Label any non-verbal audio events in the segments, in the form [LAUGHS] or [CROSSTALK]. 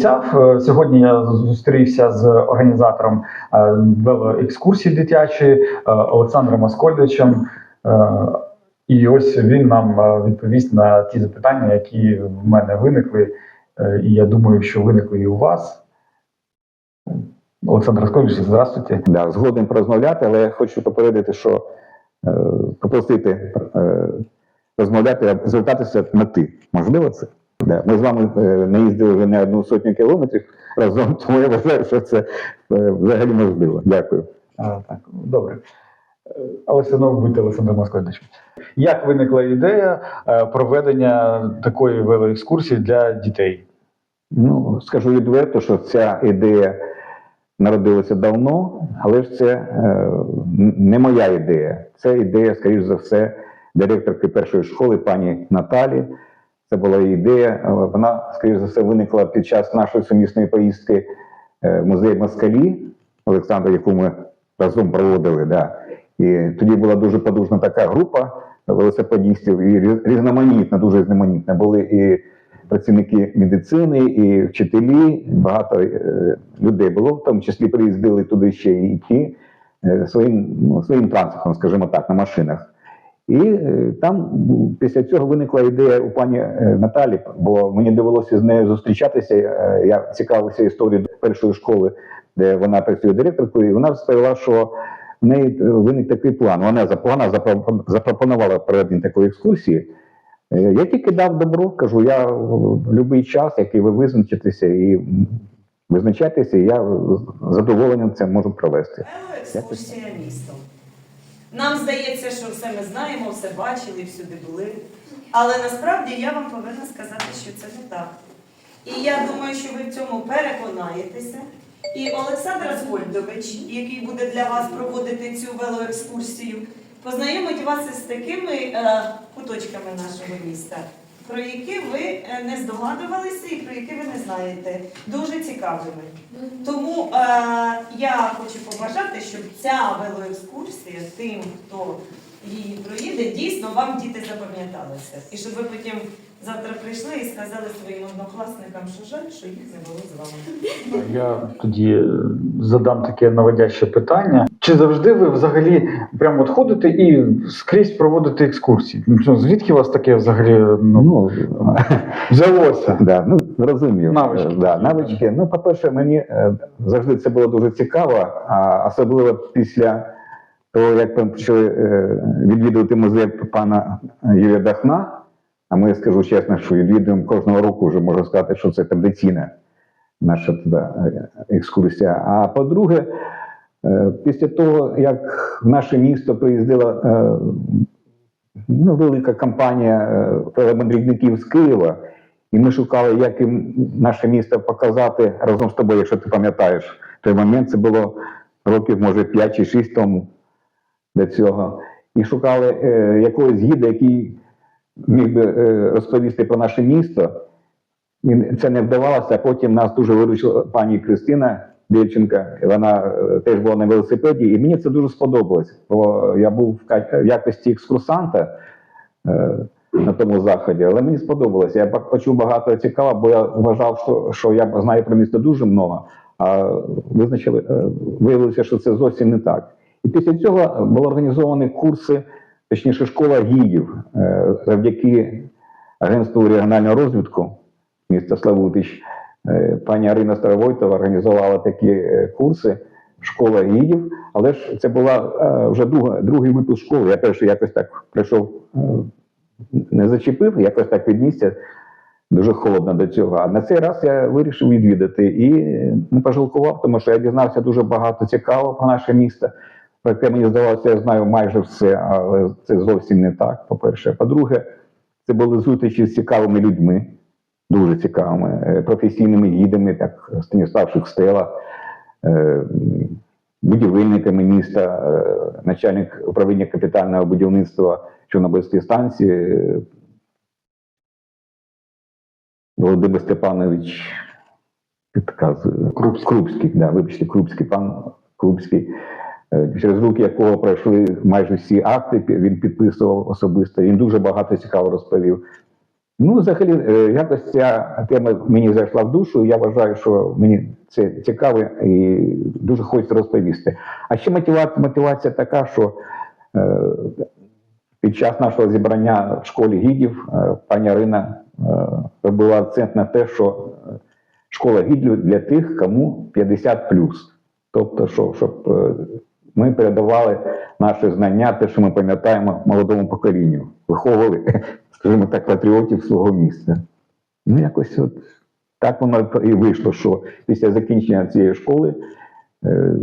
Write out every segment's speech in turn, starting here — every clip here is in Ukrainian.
обіцяв, е, сьогодні я зустрівся з організатором е, велоекскурсії дитячої е, Олександром Аскольдовичем. І ось він нам відповість на ті запитання, які в мене виникли. І я думаю, що виникли і у вас. Олександр Аскольдович, здравствуйте. Да, згоден порозмовляти, але я хочу попередити, що попросити розмовляти, звертатися на ти. Можливо це? Да. Ми з вами не їздили вже не одну сотню кілометрів разом, [LAUGHS] тому я вважаю, що це е, взагалі можливо. Дякую. А, так, добре. Але все одно будьте Олександром Аскольдовичем. Як виникла ідея е, проведення такої велоекскурсії для дітей? Ну, скажу відверто, що ця ідея народилася давно, але ж це е, не моя ідея. Це ідея, скоріш за все, директорки першої школи пані Наталі. Це була ідея. Вона, скоріш за все, виникла під час нашої сумісної поїздки е, в музей Москалі Олександра, яку ми разом проводили. Да. І тоді була дуже подужна така група велосипедістів, і різноманітна, дуже різноманітна. Були і працівники медицини, і вчителі, багато е, людей було, в тому числі приїздили туди ще і ті е, своїм, ну, своїм транспортом, скажімо так, на машинах. І е, там після цього виникла ідея у пані е, Наталі, бо мені довелося з нею зустрічатися. е, Я цікавився історією першої школи, де вона працює директоркою, і вона розповіла, що в неї виник такий план. Вона вона запропонувала проведення такої екскурсії. Я тільки дав добро, кажу, я в будь-який час, який ви визначитеся і визначайтеся, я з задоволенням це можу провести. Екскурсія містом. Нам здається, що все ми знаємо, все бачили, всюди були. Але насправді я вам повинна сказати, що це не так. І я думаю, що ви в цьому переконаєтеся. І Олександр Аскольдович, який буде для вас проводити цю велоекскурсію, познайомить вас із такими е, куточками нашого міста, про які ви е, не здогадувалися і про які ви не знаєте. Дуже цікавими. Тому е, я хочу побажати, щоб ця велоекскурсія тим, хто її проїде, дійсно вам діти запам'яталися. І щоб ви потім завтра прийшли і сказали своїм однокласникам, що жаль, що їх не було з вами. Я тоді е, задам таке наводяще питання. Чи завжди ви взагалі прямо от ходите і скрізь проводите екскурсії? Ну, Звідки у вас таке взагалі ну, Ну, [LAUGHS] взялося? да, ну розумію. Навички. Да, навички. Ну, по-перше, мені е, завжди це було дуже цікаво, а особливо після того, як почали е, відвідувати музей пана Юрія Дахна. А ми скажу чесно, що відвідуємо кожного року, вже можу сказати, що це традиційна наша е, екскурсія. А по-друге, е, після того, як в наше місто приїздила е, ну, велика компанія е, з Києва, і ми шукали, як їм наше місто показати разом з тобою, якщо ти пам'ятаєш той момент, це було років, може, 5 чи 6 тому до цього. І шукали е, якогось гіда, який міг би е, розповісти про наше місто. І це не вдавалося, потім нас дуже виручила пані Кристина Дівченка. Вона е, теж була на велосипеді, і мені це дуже сподобалось. Бо я був в якості екскурсанта е, на тому заході, але мені сподобалося. Я почув багато цікавого, бо я вважав, що, що я знаю про місто дуже много, а визначили, е, виявилося, що це зовсім не так. І після цього були організовані курси, точніше, школа гідів е, завдяки агентству регіонального розвитку міста Славутич. Е, Пані Арина Старовойтова організувала такі е, курси школа гідів, але ж це була вже друга, другий випуск школи. Я перший якось так прийшов, не зачепив, якось так віднісся. Дуже холодно до цього. А на цей раз я вирішив відвідати і не пожалкував, тому що я дізнався дуже багато цікавого про наше місто. Про яке мені здавалося, я знаю майже все, але це зовсім не так. По-перше. По-друге, це були зустрічі з цікавими людьми, дуже цікавими, е, професійними гідами, так Станіслав Шукстела, е, будівельниками міста, е, начальник управління капітального будівництва Чорнобильської станції Володимир Степанович підказує. Крупський. Да, вибачте, Крупський, пан Крупський, через руки якого пройшли майже всі акти, він підписував особисто. Він дуже багато цікаво розповів. Ну, взагалі, е, якось ця тема мені зайшла в душу. Я вважаю, що мені це цікаво і дуже хочеться розповісти. А ще мотивація, мотивація така, що е, під час нашого зібрання в школі гідів е, пані Арина е, робила акцент на те, що е, школа гідів для тих, кому 50 Тобто, що, щоб е, ми передавали наші знання, те, що ми пам'ятаємо молодому поколінню, виховували, [LAUGHS] скажімо так, патріотів свого міста. Ну, якось от так воно і вийшло, що після закінчення цієї школи е,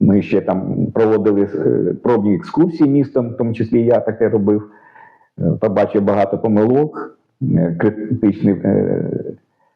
ми ще там проводили е, пробні екскурсії містом, в тому числі я таке робив. Е, Побачив багато помилок, критичні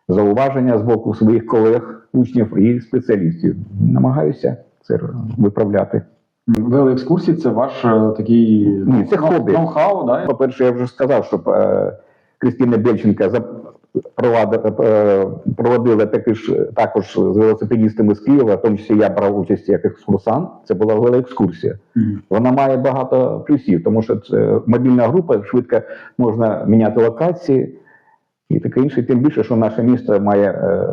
зауваження з боку своїх колег, учнів і спеціалістів. Намагаюся це виправляти. Вели екскурсії це ваш е, такий Ні, це хобі. ноу-хау, да? По-перше, я вже сказав, що е, Кристина Бельченка запровадила- е, проводила таки ж також з велосипедістами з Києва, в тому числі я брав участь як екскурсант. Це була велоекскурсія. Мгм. Вона має багато плюсів, тому що це мобільна група, швидко можна міняти локації і таке інше. Тим більше, що наше місто має е,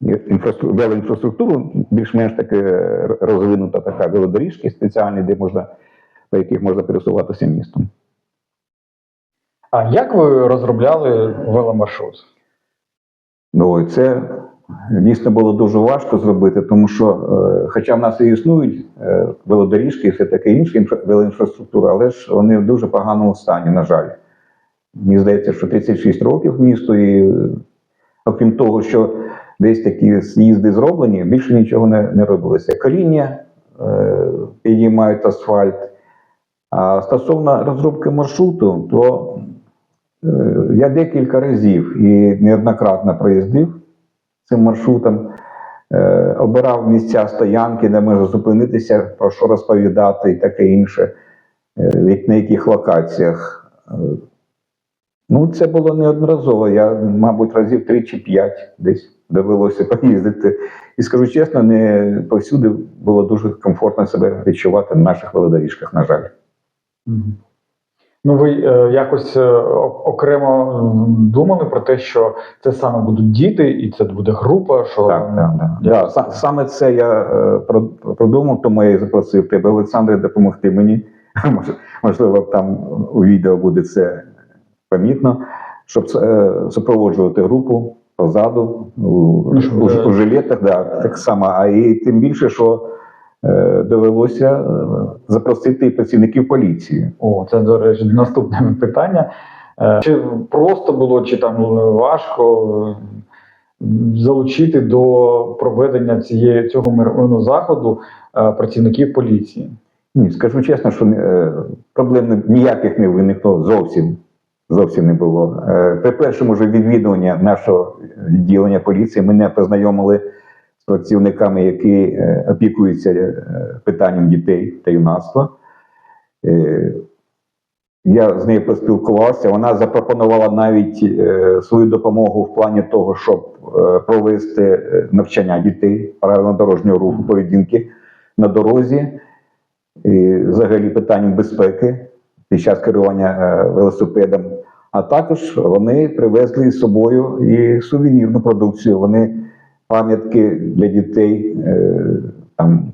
велоінфраструктуру, більш-менш таки е, розвинута така велодоріжки спеціальні, де можна, по яких можна пересуватися містом. А як ви розробляли веломаршрут? Ну, це дійсно було дуже важко зробити, тому що, е, хоча в нас і існують е, велодоріжки і все таке інше, інфра- велоінфраструктура, але ж вони в дуже поганому стані, на жаль. Мені здається, що 36 років місту, і окрім того, що десь такі з'їзди зроблені, більше нічого не, не робилося. Коріння е, підіймають асфальт. А стосовно розробки маршруту, то Е, Я декілька разів і неоднократно проїздив цим маршрутом, е, обирав місця стоянки, де можна зупинитися, про що розповідати і таке інше, е, на яких локаціях. Ну, це було неодноразово. Я, мабуть, разів три чи п'ять десь довелося поїздити. І скажу чесно, не повсюди було дуже комфортно себе відчувати на наших велодоріжках, на жаль. Ну, ви е, якось е, окремо думали про те, що це саме будуть діти, і це буде група, що Так, так, так. Да, саме це я е, продумав, тому я і запросив тебе, Олександре, допомогти мені. [LAUGHS] Можливо, там у відео буде це помітно, щоб е, супроводжувати групу позаду у, Ну, у, у жилетах, да, так само. А і тим більше, що е, довелося е, запросити і працівників поліції. О, це, до речі, наступне питання. Е, Чи просто було, чи там важко е, залучити до проведення цієї цього мирного заходу е, працівників поліції? Ні, скажу чесно, що е, проблем ніяких не виникло зовсім. Зовсім не було. Е, при першому ж відвідуванні нашого відділення поліції мене познайомили з працівниками, які е, опікуються е, питанням дітей та юнацтва. Я з нею поспілкувався. Вона запропонувала навіть свою допомогу в плані того, щоб провести навчання дітей правилам дорожнього руху, поведінки на дорозі і взагалі питанням безпеки під час керування велосипедом. А також вони привезли з собою і сувенірну продукцію. Вони пам'ятки для дітей, е, там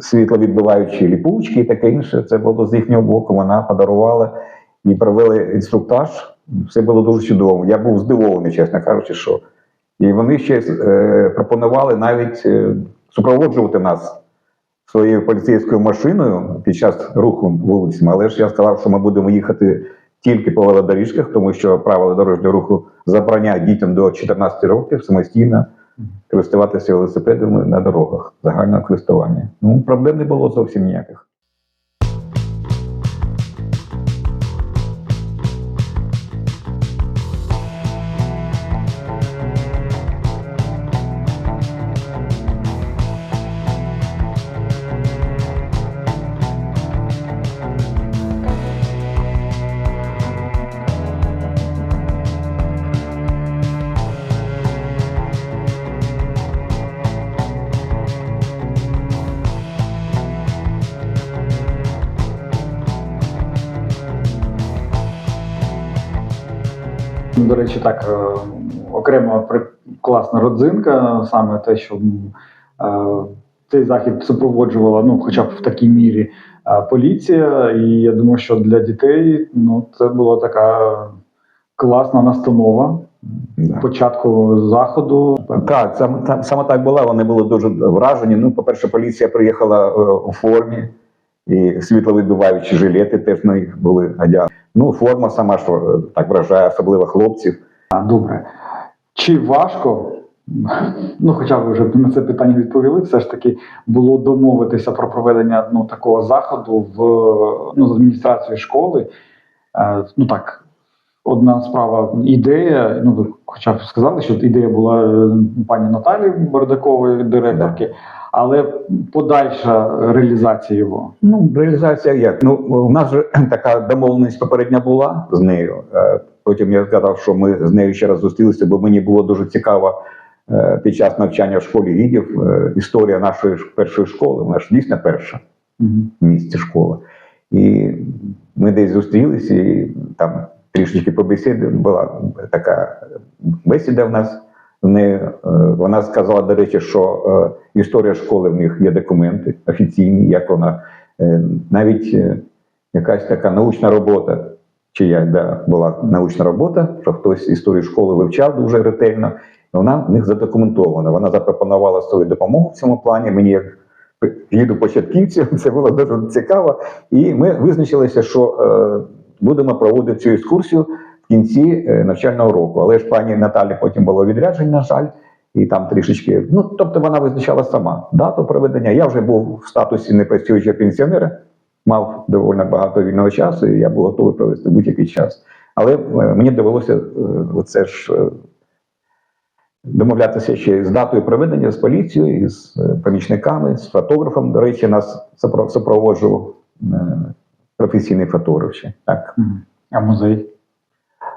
світловідбиваючі ліпучки і таке інше. Це було з їхнього боку. Вона подарувала і провели інструктаж. Все було дуже чудово. Я був здивований, чесно кажучи, що. І вони ще е, пропонували навіть е, супроводжувати нас своєю поліцейською машиною під час руху вулицями, але ж я сказав, що ми будемо їхати тільки по велодоріжках, тому що правила дорожнього руху забороняють дітям до 14 років самостійно користуватися велосипедами на дорогах загального користування. Ну, проблем не було зовсім ніяких. До речі, так е, окрема при- класна родзинка, саме те, що е, цей захід супроводжувала, ну, хоча б в такій мірі, е, поліція. І я думаю, що для дітей ну, це була така класна настанова Да. початку заходу. Так, саме, саме так було. Вони були дуже вражені. Ну, по-перше, поліція приїхала у формі, і світловидбиваючі жилети теж на них були одягнені. Ну, форма сама що е, так вражає, особливо хлопців. Добре. Чи важко, ну хоча ви вже на це питання відповіли, все ж таки було домовитися про проведення ну, такого заходу в ну, з адміністрацією школи? Е, ну так, одна справа ідея. Ну, ви хоча б сказали, що ідея була е, пані Наталі Бардакової, директорки, але подальша реалізація його. Ну, реалізація як? Ну, у нас же [CLEARS THROAT] така домовленість попередня була з нею. Е, Потім я сказав, що ми з нею ще раз зустрілися, бо мені було дуже цікаво е, під час навчання в школі гідів е, історія нашої першої школи. Вона ж дійсно перша. Мгм. в місті школа. І ми десь зустрілися, і там трішечки побесіди була така бесіда в нас. В е, вона сказала, до речі, що е, історія школи в них є документи офіційні, як вона е, навіть е, якась така научна робота, чи як да, була научна робота, що хтось історію школи вивчав дуже ретельно. Вона в них задокументована. Вона запропонувала свою допомогу в цьому плані. Мені як гіду початківців, це було дуже цікаво. І ми визначилися, що е, будемо проводити цю екскурсію в кінці е, навчального року. Але ж пані Наталі потім було відрядження, на жаль, і там трішечки. Ну, тобто вона визначала сама дату проведення. Я вже був в статусі непрацюючого пенсіонера, мав доволі багато вільного часу, і я був готовий провести будь-який час. Але е, мені довелося е, оце ж. Домовлятися ще з датою проведення з поліцією, з помічниками, з фотографом. До речі, нас супроводжував професійний фотограф. ще. Так. А музей?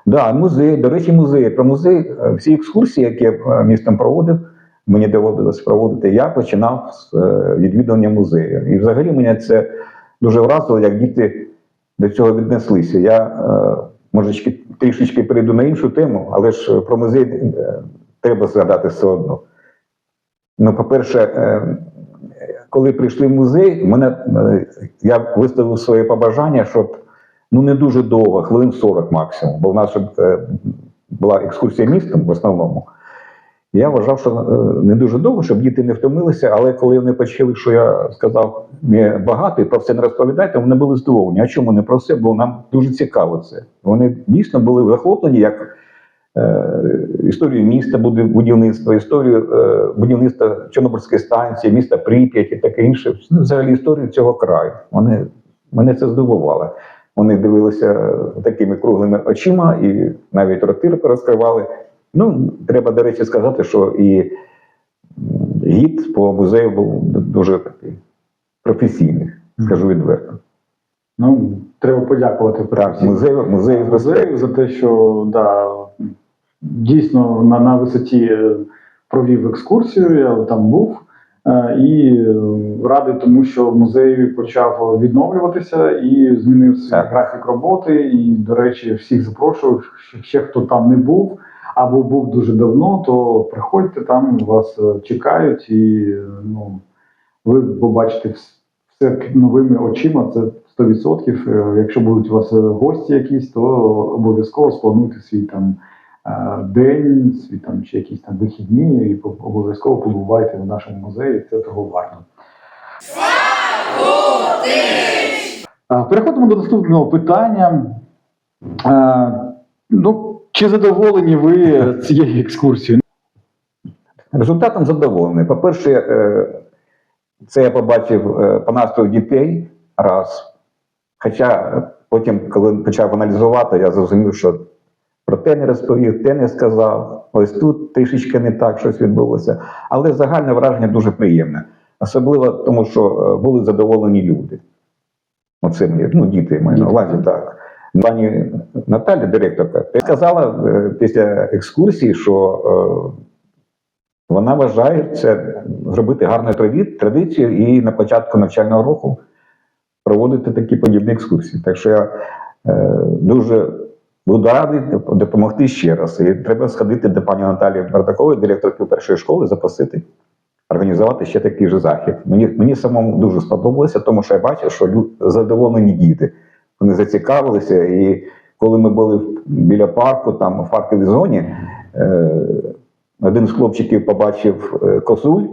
Да, музей. До речі, музей. Про музей е, всі екскурсії, які я е, містом проводив, мені доводилось проводити. Я починав з е, відвідування музею. І взагалі мене це дуже вразило, як діти до цього віднеслися. Я може трішечки перейду на іншу тему, але ж про музей треба згадати все одно. Ну, по-перше, коли прийшли в музей, мене, я виставив своє побажання, щоб ну не дуже довго, хвилин 40 максимум, бо в нас е, була екскурсія містом в основному. Я вважав, що е, не дуже довго, щоб діти не втомилися, але коли вони почули, що я сказав не багато і про все не розповідайте, вони були здивовані. А чому не про все? Бо нам дуже цікаво це. Вони дійсно були захоплені як е, історію міста, будівництва, історію е, будівництва Чорнобильської станції, міста Прип'ять і таке інше. Ну, взагалі історію цього краю. Вони, мене це здивувало. Вони дивилися такими круглими очима і навіть роти розкривали. Ну, треба, до речі, сказати, що і гід по музею був дуже такий професійний, скажу відверто. Ну, треба подякувати Так, музею, музею музею за те, що да, дійсно на, на висоті е, провів екскурсію, я там був. Е, І е, радий тому, що музей почав відновлюватися і змінив свій Так. графік роботи. І, до речі, всіх запрошую, ще- ще хто там не був або був дуже давно, то приходьте там, вас е, чекають, і ну, ви побачите вс- все новими очима. Це 100%. Е, Якщо будуть у вас гості якісь, то обов'язково сплануйте свій там день, свій там чи якісь там вихідні, і обов'язково побувайте в нашому музеї. Це того варто. Е, Переходимо до наступного питання. Е, Ну, чи задоволені ви цією екскурсією? Результатом задоволений. По-перше, е, це я побачив е, по настрою дітей раз. Хоча е, потім, коли почав аналізувати, я зрозумів, що про те не розповів, те не сказав. Ось тут трішечки не так щось відбулося. Але загальне враження дуже приємне. Особливо тому, що е, були задоволені люди. Оце мені, ну, діти маю на увазі, так. Пані Наталя, директорка, сказала е, після екскурсії, що е, вона вважає це зробити гарною траді- традицією і на початку навчального року проводити такі подібні екскурсії. Так що я дуже буду радий допомогти ще раз. І треба сходити до пані Наталії Бардакової, директорки першої школи, запросити організувати ще такий же захід. Мені, мені самому дуже сподобалося, тому що я бачив, що задоволені діти. Вони зацікавилися. І коли ми були біля парку, там в парковій зоні, е, один з хлопчиків побачив е, косуль.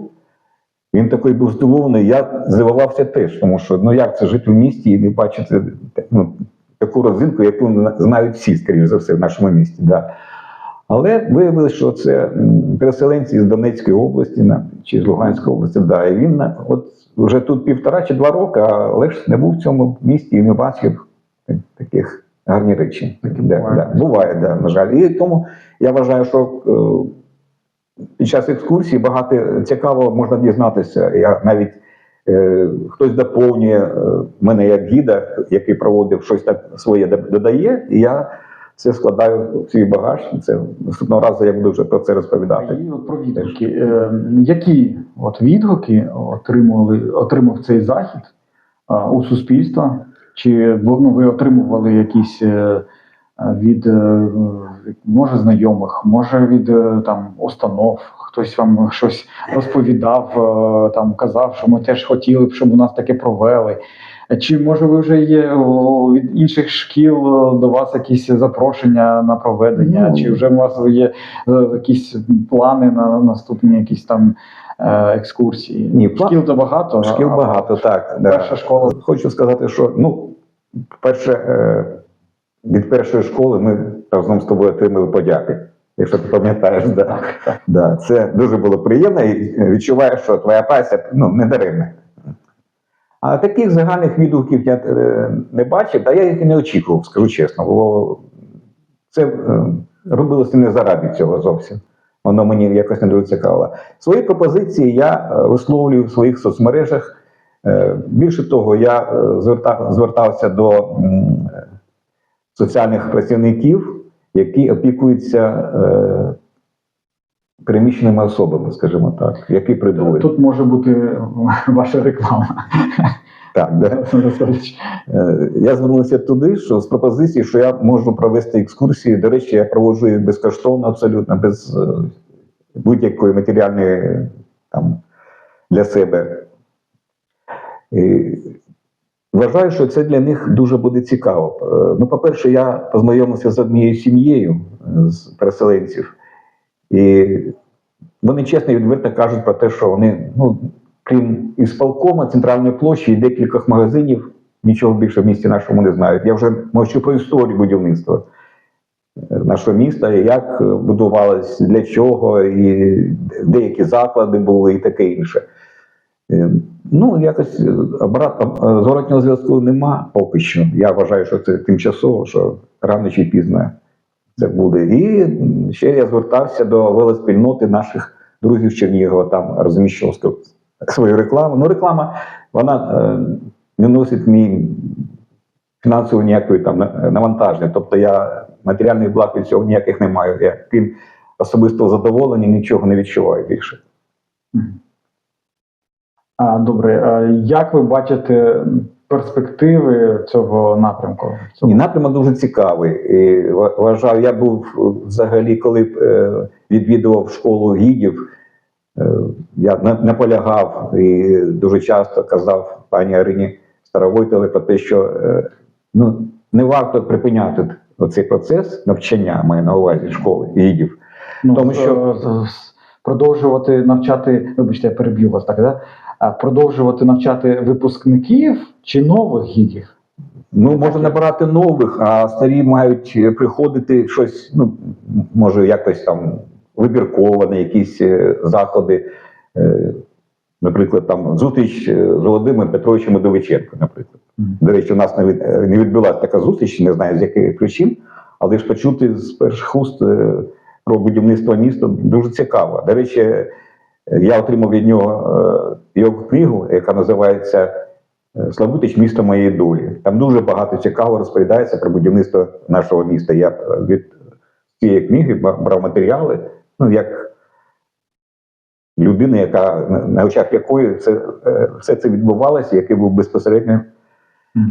Він такий був здивований. Я здивувався теж, тому що ну як це жити в місті і не бачити ну, таку родзинку, яку знають всі, скоріш за все, в нашому місті. Да. Але виявилося, що це переселенці з Донецької області чи з Луганської області. Да. І він от вже тут півтора чи два роки, але ж не був в цьому місті і не бачив таких гарні речі. Таке Да, буває. да, буває, да, на жаль. І тому я вважаю, що е, під час екскурсії багато цікавого можна дізнатися. Я навіть хтось доповнює е, мене як гіда, який проводив щось так своє додає, і я це складаю в свій багаж. Це наступного разу я буду вже про це розповідати. І от про відгуки. Е, Які от відгуки отримували, отримав цей захід у суспільства? Чи ну, ви отримували якісь е, від е, може знайомих, може від е, там установ? Хтось вам щось розповідав, е, там казав, що ми теж хотіли б, щоб у нас таке провели. Чи може ви вже є від інших шкіл е, до вас якісь запрошення на проведення? Ну. Чи вже у вас є е, якісь плани на наступні якісь там е, екскурсії? Ні, шкіл то багато. Шкіл а- багато, так. Да. Школа. Хочу сказати, що ну, перше, е, від першої школи ми разом з тобою отримали подяки. Якщо ти пам'ятаєш, да. Да, це дуже було приємно і відчуваєш, що твоя праця ну, не даремна. А таких загальних відгуків я е, не бачив, та я їх і не очікував, скажу чесно. Бо це е, робилося не заради цього зовсім. Воно мені якось не дуже цікаво. Свої пропозиції я е, висловлюю в своїх соцмережах. Більше того, я звертався до соціальних працівників, які опікуються е, переміщеними особами, скажімо так, які прибули. Тут може бути ваша реклама. Так, да. Е, Я звернувся туди, що з пропозицією, що я можу провести екскурсії. До речі, я проводжу їх безкоштовно, абсолютно без е, будь-якої матеріальної там, для себе. І вважаю, що це для них дуже буде цікаво. Е, Ну, по-перше, я познайомився з однією сім'єю е, з переселенців, і вони чесно і відверто кажуть про те, що вони, ну, крім ісполкома, центральної площі і декількох магазинів, нічого більше в місті нашому не знають. Я вже мовчу про історію будівництва е, нашого міста, як будувалось, для чого, і деякі заклади були, і таке інше. Ну, якось е, е, зворотнього зв'язку нема поки що. Я вважаю, що це тимчасово, що рано чи пізно це буде. І ще я звертався до велоспільноти наших друзів Чернігова, там розміщував свою рекламу. Ну, реклама, вона е, не носить мій фінансово ніякої там навантаження. Тобто я матеріальних благ від цього ніяких не маю. Я крім особистого задоволення нічого не відчуваю більше. Добре, а як ви бачите перспективи цього напрямку? Ні, напрямок дуже цікавий. І вважаю, я був взагалі, коли е, відвідував школу гідів, е, я наполягав і дуже часто казав пані Арині Старовойтовій про те, що е, ну, не варто припиняти цей процес навчання, маю на увазі школи гідів. Ну, Тому що- продовжувати навчати, вибачте, я переб'ю вас так, да? А продовжувати навчати випускників чи нових гідів? Ну, можна набирати нових, а старі мають е, приходити щось, ну, може, якось там вибірково на якісь е, заходи. Е, Наприклад, там зустріч е, з Володимиром Петровичем Медовиченко, наприклад. До речі, у нас не від- е, не відбулася така зустріч, не знаю з яких причин, але ж почути з перших уст е, про будівництво міста дуже цікаво. До речі, е, я отримав від нього е, його книгу, яка називається е, Славутич місто моєї долі. Там дуже багато цікаво розповідається про будівництво нашого міста. Я е, від цієї книги брав матеріали, ну як людина, яка на- очах якої це, все це відбувалося, який був безпосередньо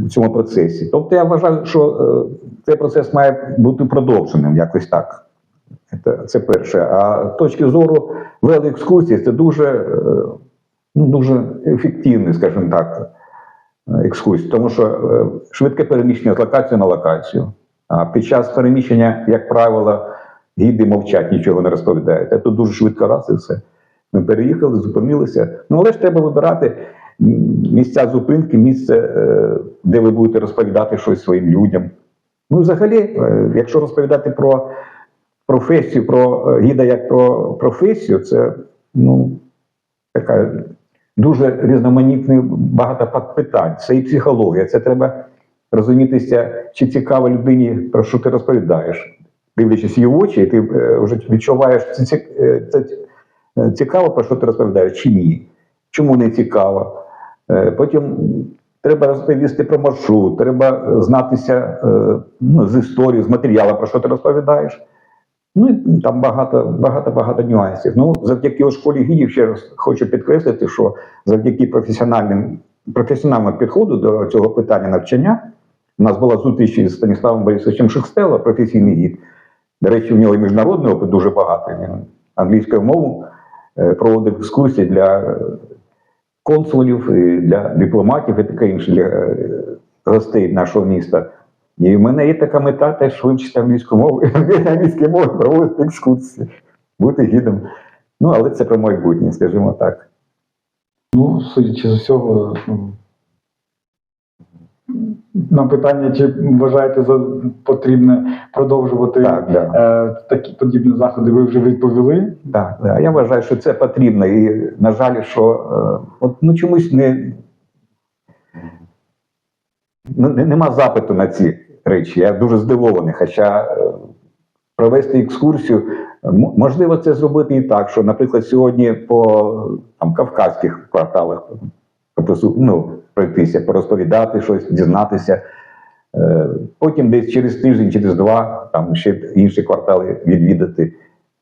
в цьому процесі. Тобто я вважаю, що цей процес має бути продовженим якось так. Це, це перше. А з точки зору велоекскурсії це дуже, е, ну, дуже ефективний, скажімо так, е, екскурсій. Тому що е, швидке переміщення з локації на локацію. А під час переміщення, як правило, гіди мовчать, нічого не розповідають. Це дуже швидко раз і все. Ми переїхали, зупинилися. Ну, але ж треба вибирати місця зупинки, місце, е, де ви будете розповідати щось своїм людям. Ну, взагалі, якщо розповідати про професію, про е, гіда як про професію, це ну, така дуже різноманітний багато питань. Це і психологія, це треба розумітися, чи цікаво людині, про що ти розповідаєш. Дивлячись її очі, ти е, вже відчуваєш, це, е, цікаво, про що ти розповідаєш, чи ні. Чому не цікаво? Потім треба розповісти про маршрут, треба знатися ну, з історії, з матеріалу, про що ти розповідаєш. Ну там багато, багато, багато нюансів. Ну, завдяки школі гідів ще раз хочу підкреслити, що завдяки професіональним, професіональному підходу до цього питання навчання, у нас була зустріч із Станіславом Борисовичем Шекстело, професійний гід. До речі, у нього і міжнародний опит дуже багатий. Він англійською мовою е, проводив екскурсії для е, консулів, для дипломатів і таке інше, для е, гостей нашого міста. І в мене є така мета теж вивчити англійську мову, [LAUGHS] і англійською мовою проводити екскурсії, бути гідом. Ну, але це про майбутнє, скажімо так. Ну, судячи з усього, ну, на питання, чи вважаєте за потрібне продовжувати Так, да. е, такі подібні заходи, ви вже відповіли. Так, да. я вважаю, що це потрібно. І, на жаль, що е, от, ну, чомусь не, ну, не, нема запиту на ці речі. Я дуже здивований. Хоча е, провести екскурсію, можливо, це зробити і так, що, наприклад, сьогодні по там, кавказьких кварталах ну, пройтися, порозповідати щось, дізнатися. Е, Потім десь через тиждень, через два, там ще інші квартали відвідати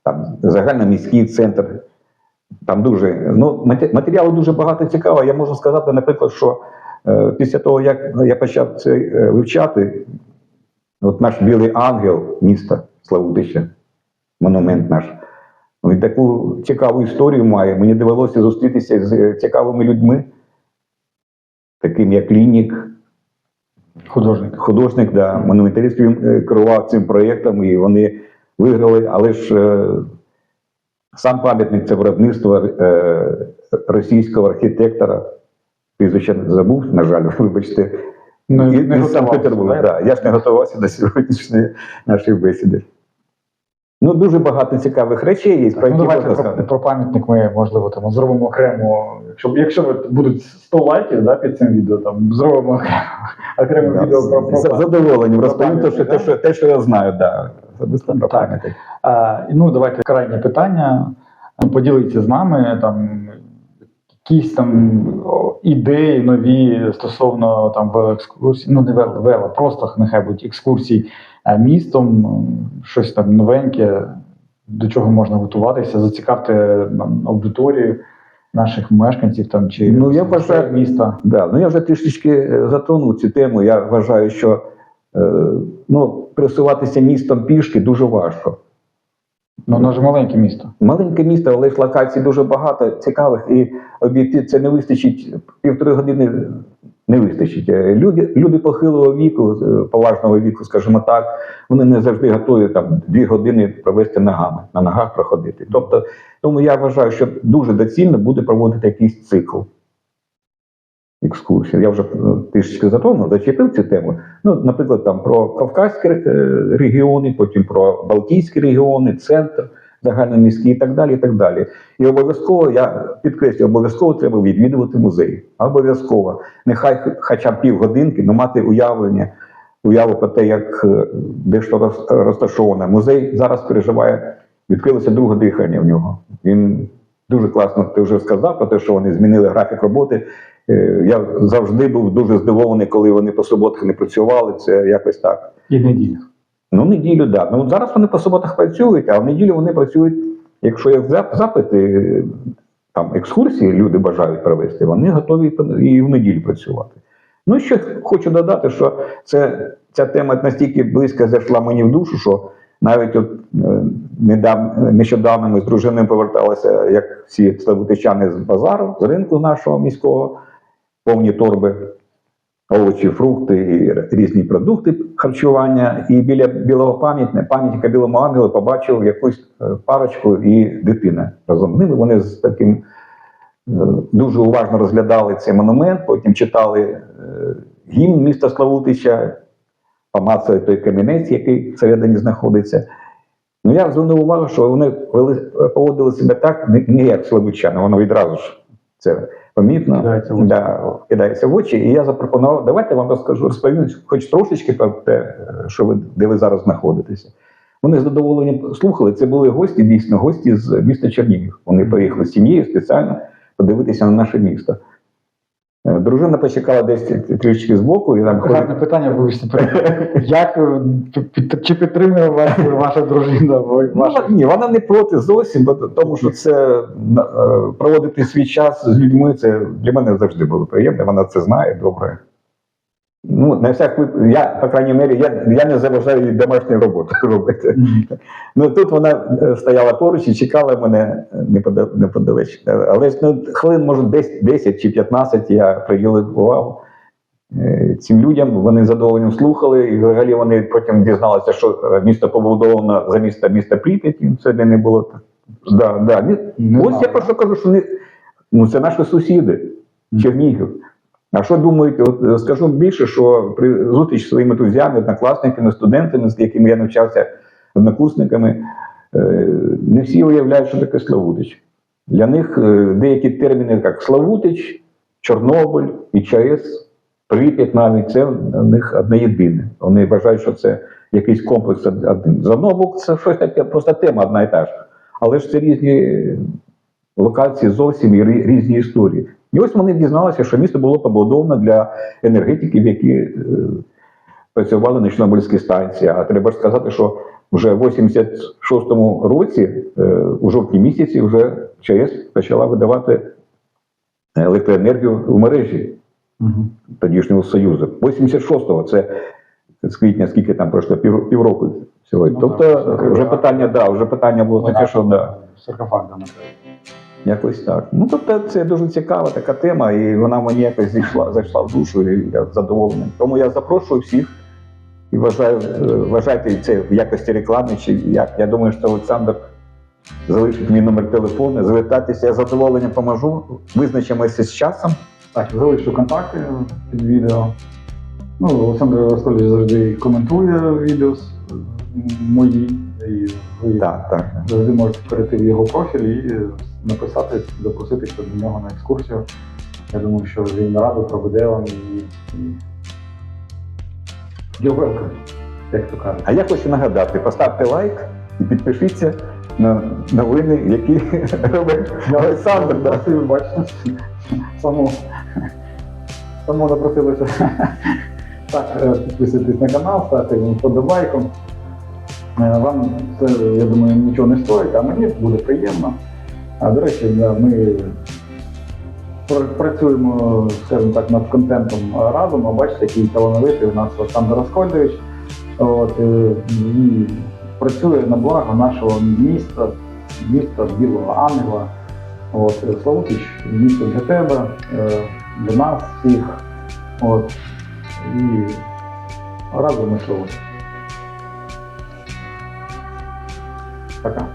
там загальноміський центр. Там дуже ну, матеріалу дуже багато цікаво. Я можу сказати, наприклад, що е, після того, як я почав це е, вивчати, от наш білий ангел міста Славутища, монумент наш, він таку цікаву історію має. Мені довелося зустрітися з е, цікавими людьми, таким як Лінік, Художник. художник, да, монументаліст, він е, керував цим проєктом, і вони виграли, але ж е, сам пам'ятник це виробництво е, російського архітектора. Прізвище забув, на жаль, [LAUGHS] вибачте. Не- І- не Санкт-Петербурга. да? Я ж не готувався до сьогоднішньої нашої бесіди. Ну, дуже багато цікавих речей є, про Ну, давайте можна про, про пам'ятник ми, можливо, там зробимо окремо. Якщо, якщо будуть 100 лайків да, під цим відео, там зробимо окремо, Да, відео про, про з задоволенням розповім те, що, те, що, те, що я знаю, да. Так. А, ну, давайте крайнє питання. Ну, Поділіться з нами там якісь там ідеї нові стосовно там велоекскурсій, ну не вело, вело, просто нехай будуть екскурсій містом, щось там новеньке, до чого можна готуватися, зацікавте м, аудиторію наших мешканців там чи Ну, я вважаю- міста. Да, ну я вже трішечки е, затронув цю тему. Я вважаю, що е, ну, пересуватися містом пішки дуже важко. Ну, воно ж маленьке місто. Маленьке місто, але ж локацій дуже багато цікавих, і обійти це не вистачить півтори години. Не вистачить. Е, Люди, люди похилого віку, е, поважного віку, скажімо так, вони не завжди готові там дві години провести ногами, на ногах проходити. Тобто, тому я вважаю, що дуже доцільно буде проводити якийсь цикл екскурсій. Я вже е, трішечки затронув, зачепив цю тему. Ну, наприклад, там про Кавказькі е, регіони, потім про Балтійські регіони, центр загальноміський і так далі. І так далі. І обов'язково, я підкреслю, обов'язково треба відвідувати музеї. Обов'язково. Нехай хоча б півгодинки, але мати уявлення, уяву про те, як е, де що розташоване. Музей зараз переживає, відкрилося друге дихання в нього. Він дуже класно, ти вже сказав про те, що вони змінили графік роботи. Е, Я завжди був дуже здивований, коли вони по суботах не працювали. Це якось так. І неділя. Ну, в неділю, так. Да. Ну, зараз вони по суботах працюють, а в неділю вони працюють, якщо є запити, там екскурсії люди бажають провести, вони готові і в неділю працювати. Ну, ще хочу додати, що це, ця тема настільки близько зайшла мені в душу, що навіть от, е, недав, нещодавно ми з дружиною поверталися, як всі славутичани з базару, з ринку нашого міського, повні торби овочі, фрукти і різні продукти харчування. І біля білого пам'ятника, пам'ятника білому ангелу побачив якусь е, парочку і дитина разом з ними. Вони з таким е, дуже уважно розглядали цей монумент, потім читали гімн міста Славутича, помацали той камінець, який всередині знаходиться. Ну, я звернув увагу, що вони поводили себе так, не, не як славучани, воно відразу ж це помітно Кидається в очі. да, кидається в очі. І я запропонував, давайте вам розкажу, розповім хоч трошечки про те, що ви, де ви зараз знаходитеся. Вони з задоволенням слухали. Це були гості, дійсно, гості з міста Чернігів. Вони приїхали з сім'єю спеціально подивитися на наше місто. Е, Дружина почекала десь трішки боку і там Гарне питання, вибачте. Як е, чи підтримує вас ваша дружина? Ваша? Ну, ні, вона не проти зовсім, бо тому що це е, проводити свій час з людьми, це для мене завжди було приємно. Вона це знає добре. Ну, на всяк вип- я, по крайній мірі, я, я не заважаю їй домашню роботу [LAUGHS] робити. Ну тут вона е, стояла поруч і чекала мене е, непода- неподалеч. Е, Але ж ну, хвилин, може, десь 10 чи 15 я приділив увагу цим людям. Вони задоволенням слухали, і взагалі вони потім дізналися, що місто побудовано за місто міста Прип'ять, це не було так. Да, да. Ні, Не Ось я про що кажу, що не, ну, це наші сусіди, Чернігів. А що думають, от е, скажу більше, що при зустрічі своїми друзями, однокласниками, студентами, з якими я навчався однокурсниками, е, не всі уявляють, що таке Славутич. Для них е, деякі терміни, як Славутич, Чорнобиль і ЧАЕС, Прип'ять навіть, це в них одне єдине. Вони вважають, що це якийсь комплекс од- один. З одного боку, це щось таке, просто тема одна і та ж. Але ж це різні локації зовсім і різні історії. І ось вони дізналися, що місто було побудовано для енергетиків, які е, працювали на Чорнобильській станції. А треба ж сказати, що вже в 86-му році, е, у жовтні місяці, вже ЧАЕС почала видавати електроенергію в мережі Мгм. тодішнього Союзу. 86-го, це з квітня, скільки там пройшло, пів, півроку сьогодні. Ну, тобто вже питання, да, вже питання було таке, що да. Саркофаг, да. Якось так. Ну, тобто це дуже цікава така тема, і вона мені якось зайшла, зайшла в душу, і я задоволений. Тому я запрошую всіх і вважаю, е, вважайте це в якості реклами, чи як. Я думаю, що Олександр залишить мій номер телефону, звертайтеся, я задоволенням поможу, визначимося з часом. Так, залишу контакти під відео. Ну, Олександр Анатолійович завжди коментує відео мої, і ви Так, так. завжди можете перейти в його профіль і написати, запросити до нього на екскурсію. Я думаю, що він раду проведе вам і. і... You're welcome, як то кажуть. А я хочу нагадати: поставте лайк і підпишіться на новини, які [LAUGHS] робить Олександр. да. Бачите, бачите, само, само напросилося. Так, е, підписуйтесь на канал, ставте йому вподобайку. Е, Вам це, я думаю, нічого не стоїть, а мені буде приємно. А до речі, ми працюємо, скажімо так, над контентом разом. А бачите, який талановитий у нас Олександр Раскольдович. От, е, і працює на благо нашого міста, міста Білого Ангела. От, е, Славутич, місто для тебе, для нас всіх. От, і разом ми Славутич. Пока.